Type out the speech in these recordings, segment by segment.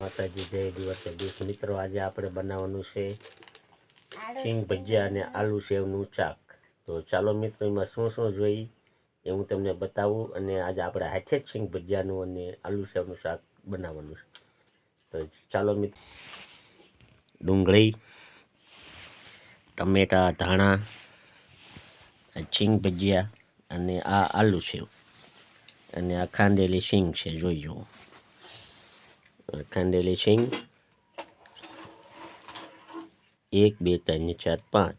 માતાજી જય દિવસે. દિવસ મિત્રો આજે આપણે બનાવવાનું છે સિંગ ભજીયા અને આલુ સેવનું શાક. તો ચાલો મિત્રો એમાં શું શું જોઈ એ હું તમને બતાવું અને આજે આપણે હાથે જ સિંગ ભજીયાનું અને આલુ સેવનું શાક બનાવવાનું છે. તો ચાલો મિત્રો ડુંગળી ટમેટા ધાણા સિંગ ભજીયા અને આ આલુ સેવ. અને આ ખાંડેલી સિંગ છે જોઈ જુઓ. ખાંડેલી સિંગ. એક બે ત્રણ ચાર પાંચ.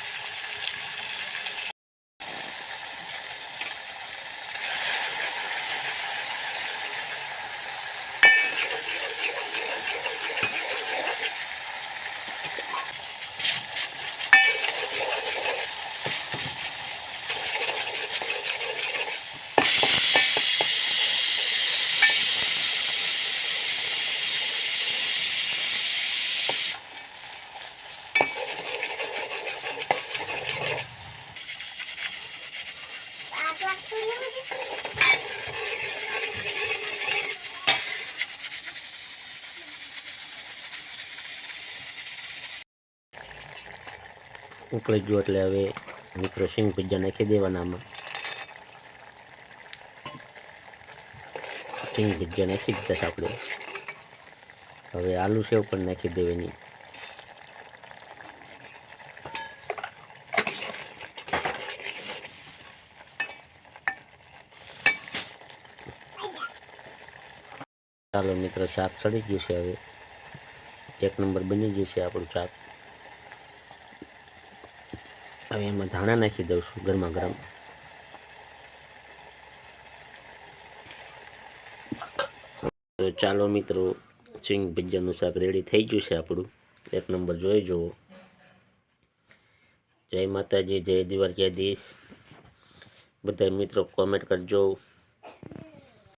ઉકળી ગયું એટલે હવે મિત્રો સિંગ ભજીયા નાખી દેવાના આમાં. સિંગ ભજીયા નાખી દીધા આપણે. હવે આલુ સેવ પણ નાખી દેવાની. ચાલો મિત્રો, શાક ચડી ગયું છે હવે. એક નંબર બની ગયું છે આપણું શાક. હવે એમાં ધાણા નાખી દઉં છું ગરમા ગરમ. તો ચાલો મિત્રો, સિંગ ભજીયાનું શાક રેડી થઈ ગયું છે આપણું. એક નંબર જોઈ જુઓ. જય માતાજી, જય દ્વારકાધીશ બધા મિત્રો કોમેન્ટ કરજો.